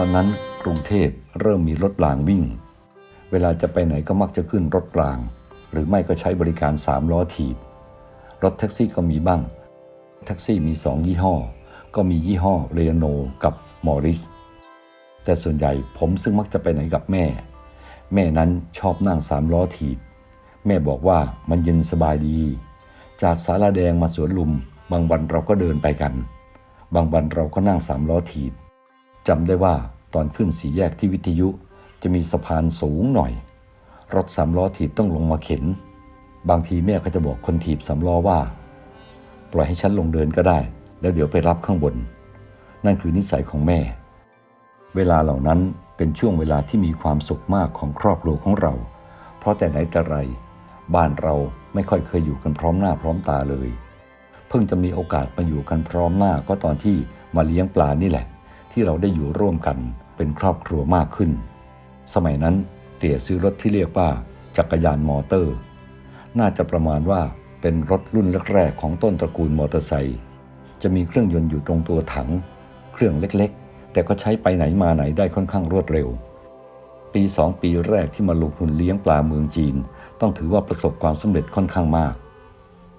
ตอนนั้นกรุงเทพเริ่มมีรถรางวิ่ง เวลาจะไปไหนก็มักจะขึ้นรถราง หรือไม่ก็ใช้บริการสามล้อถีบ รถแท็กซี่ก็มีบ้าง แท็กซี่มีสองยี่ห้อ ก็มียี่ห้อเรโนกับมอริส แต่ส่วนใหญ่ผมซึ่งมักจะไปไหนกับแม่ แม่นั้นชอบนั่งสามล้อถีบ แม่บอกว่ามันเย็นสบายดี จากสาราแดงมาสวนลุม บางวันเราก็เดินไปกัน บางวันเราก็นั่งสามล้อถีบ จำได้ว่าตอนขึ้นสี่แยกที่วิทยุจะมีสะพานสูงหน่อย รถสามล้อถีบต้องลงมาเข็น บางทีแม่ก็จะบอกคนถีบสามล้อว่า ปล่อยให้ฉันลงเดินก็ได้ แล้วเดี๋ยวไปรับข้างบน นั่นคือนิสัยของแม่ เวลาเหล่านั้นเป็นช่วงเวลาที่มีความสุขมากของครอบครัวของเรา เพราะแต่ไหนแต่ไร บ้านเราไม่ค่อยเคยอยู่กันพร้อมหน้าพร้อมตาเลย เพิ่งจะมีโอกาสมาอยู่กันพร้อมหน้าก็ตอนที่มาเลี้ยงปลานี่แหละ ที่เราได้อยู่ร่วมกันเป็นครอบครัวมากขึ้น สมัยนั้นเตี่ยซื้อรถที่เรียกว่า จักรยานมอเตอร์ น่าจะประมาณว่าเป็นรถรุ่นแรกๆของต้นตระกูลมอเตอร์ไซค์จะมีเครื่องยนต์อยู่ตรงตัวถัง เครื่องเล็กๆ แต่ก็ใช้ไปไหนมาไหนได้ค่อนข้างรวดเร็ว ปีสองปีแรกที่มาลงทุนเลี้ยงปลาเมืองจีน ต้องถือว่าประสบความสำเร็จค่อนข้างมาก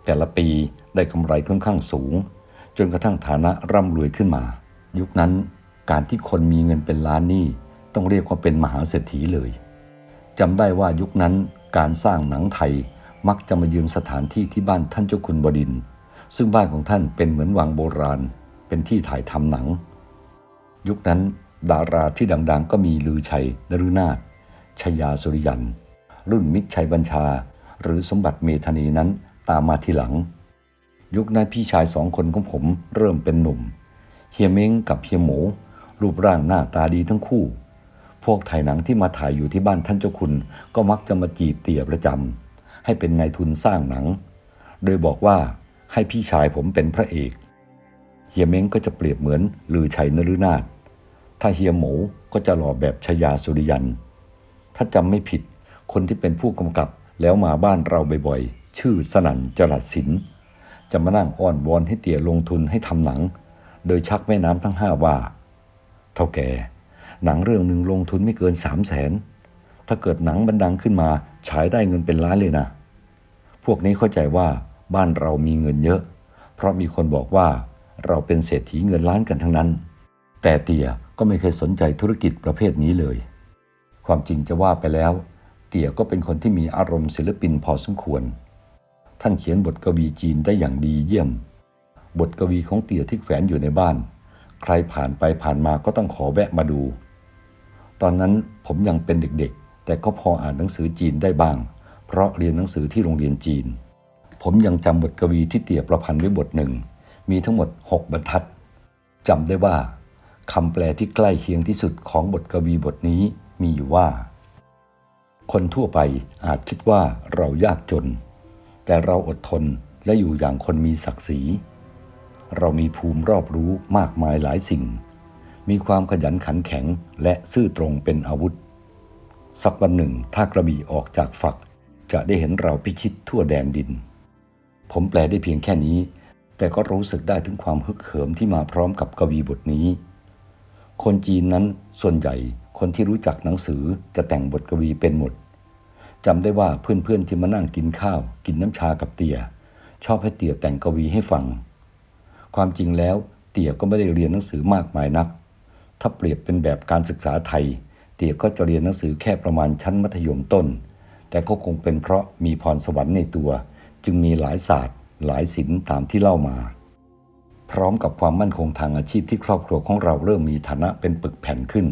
แต่ละปีได้กำไรค่อนข้างสูง จนกระทั่งฐานะร่ำรวยขึ้นมา ยุคนั้น การที่คนมีเงินเป็นล้านนี่ต้องเรียกว่าเป็นมหาเศรษฐีเลยจำได้ว่ายุคนั้นการสร้างหนังไทยมักจะมายืมสถานที่ที่บ้านท่านเจ้าคุณบดิน ซึ่งบ้านของท่านเป็นเหมือนวังโบราณ เป็นที่ถ่ายทำหนัง ยุคนั้นดาราที่ดังๆ ก็มีลือชัย นรุนาถชยาสุริยัน รุ่นมิตรชัยบัญชา หรือสมบัติเมธานีนั้นตามมาทีหลัง ยุคนั้นพี่ชายสองคนของผมเริ่มเป็นหนุ่ม เฮียเม้งกับเฮียหมู รูปร่างหน้าตาดีทั้งคู่ พวกถ่ายหนังที่มาถ่ายอยู่ที่บ้านท่านเจ้าคุณ ก็มักจะมาจีบเตี่ยประจำให้เป็นนายทุนสร้างหนัง โดยบอกว่าให้พี่ชายผมเป็นพระเอก เฮียเม้งก็จะเปรียบเหมือนลือชัยนฤนาถถ้าเฮียหมูก็จะหล่อแบบชยาสุริยัน ถ้าจำไม่ผิด คนที่เป็นผู้กำกับแล้วมาบ้านเราบ่อยๆ ชื่อสนั่นจรัสสิน จะมานั่งอ้อนวอนให้เตี่ยลงทุนให้ทำหนัง โดยชักแม่น้ำทั้งห้าว่า เท่าแก่ หนังเรื่องหนึ่งลงทุนไม่เกินสามแสนถ้าเกิดหนังบันดังขึ้นมาฉายได้เงินเป็นล้านเลยนะ พวกนี้เข้าใจว่าบ้านเรามีเงินเยอะ เพราะมีคนบอกว่าเราเป็นเศรษฐีเงินล้านกันทั้งนั้น แต่เตี่ยก็ไม่เคยสนใจธุรกิจประเภทนี้เลย ความจริงจะว่าไปแล้ว เตี่ยก็เป็นคนที่มีอารมณ์ศิลปินพอสมควร ท่านเขียนบทกวีจีนได้อย่างดีเยี่ยม บทกวีของเตี่ยที่แขวนอยู่ในบ้าน ใครผ่านไปผ่านมาก็ต้องขอแวะมาดู ตอนนั้นผมยังเป็นเด็กๆ แต่ก็พออ่านหนังสือจีนได้บ้าง เพราะเรียนหนังสือที่โรงเรียนจีน ผมยังจำบทกวีที่เตี่ยประพันธ์ไว้บทหนึ่ง มีทั้งหมด 6 บรรทัดจำได้ว่าคำแปลที่ใกล้เคียงที่สุดของบทกวีบทนี้มีอยู่ว่า คนทั่วไปอาจคิดว่าเรายากจน แต่เราอดทนและอยู่อย่างคนมีศักดิ์ศรี เรามีภูมิรอบรู้มากมายหลายสิ่ง มีความขยันขันแข็งและซื่อตรงเป็นอาวุธ สักวันหนึ่งถ้ากระบี่ออกจากฝัก จะได้เห็นเราพิชิตทั่วแดนดิน ผมแปลได้เพียงแค่นี้ แต่ก็รู้สึกได้ถึงความฮึกเหิมที่มาพร้อมกับกวีบทนี้ คนจีนนั้นส่วนใหญ่คนที่รู้จักหนังสือจะแต่งบทกวีเป็นหมดจำได้ว่าเพื่อนๆที่มานั่งกินข้าว กินน้ำชากับเตีย ชอบให้เตียแต่งกวีให้ฟัง ความจริงแล้วเตี่ยก็ไม่ได้เรียนหนังสือมากมายนัก ถ้าเปรียบเป็นแบบการศึกษาไทย เตี่ยก็จะเรียนหนังสือแค่ประมาณชั้นมัธยมต้น แต่ก็คงเป็นเพราะมีพรสวรรค์ในตัว จึงมีหลายศาสตร์ หลายศิลป์ตามที่เล่ามา พร้อมกับความมั่นคงทางอาชีพที่ครอบครัวของเราเริ่มมีฐานะเป็นปึกแผ่นขึ้น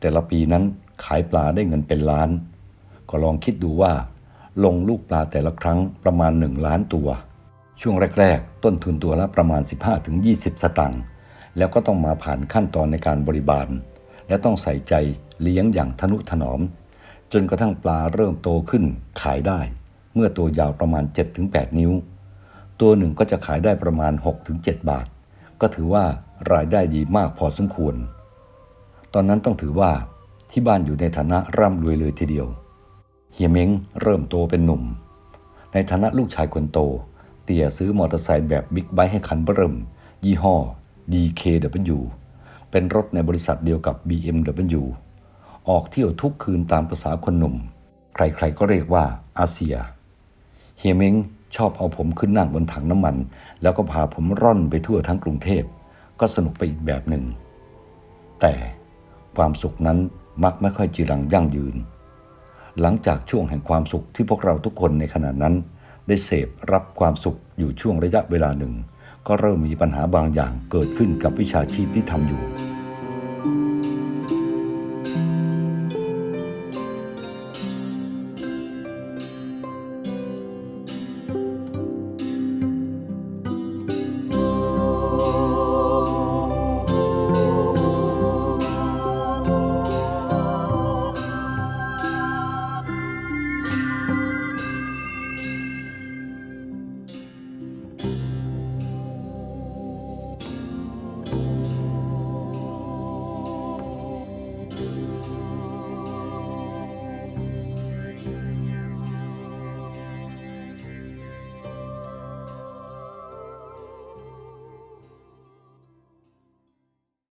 แต่ละปีนั้นขายปลาได้เงินเป็นล้าน ก็ลองคิดดูว่า ลงลูกปลาแต่ละครั้งประมาณ1ล้านตัว ช่วงแรก ๆ ต้นทุนตัวละประมาณ 15-20 สตางค์แล้วก็ต้องมาผ่านขั้นตอนในการบริบาล และต้องใส่ใจเลี้ยงอย่างทนุถนอม จนกระทั่งปลาเริ่มโตขึ้นขายได้ เมื่อตัวยาวประมาณ 7-8 นิ้ว ตัวหนึ่งก็จะขายได้ประมาณ 6-7 บาท ก็ถือว่ารายได้ดีมากพอสมควร ตอนนั้นต้องถือว่าที่บ้านอยู่ในฐานะร่ำรวยเลยทีเดียว เฮียเม้งเริ่มโตเป็นหนุ่ม ในฐานะลูกชายคนโต เตี่ยซื้อมอเตอร์ไซค์แบบบิ๊กไบค์ให้คันเบิ่มยี่ห้อ DKW เป็นรถในบริษัทเดียวกับ BMW ออกเที่ยวทุกคืนตามภาษาคนหนุ่ม ใครๆก็เรียกว่าอาเซีย เฮเมงชอบเอาผมขึ้นนั่งบนถังน้ำมัน แล้วก็พาผมร่อนไปทั่วทั้งกรุงเทพ ก็สนุกไปอีกแบบหนึ่ง แต่ความสุขนั้นมักไม่ค่อยจีรังยั่งยืน หลังจากช่วงแห่งความสุขที่พวกเราทุกคนในขณะนั้น ได้เสพรับความสุขอยู่ช่วงระยะเวลาหนึ่ง ก็เริ่มมีปัญหาบางอย่างเกิดขึ้นกับวิชาชีพที่ทำอยู่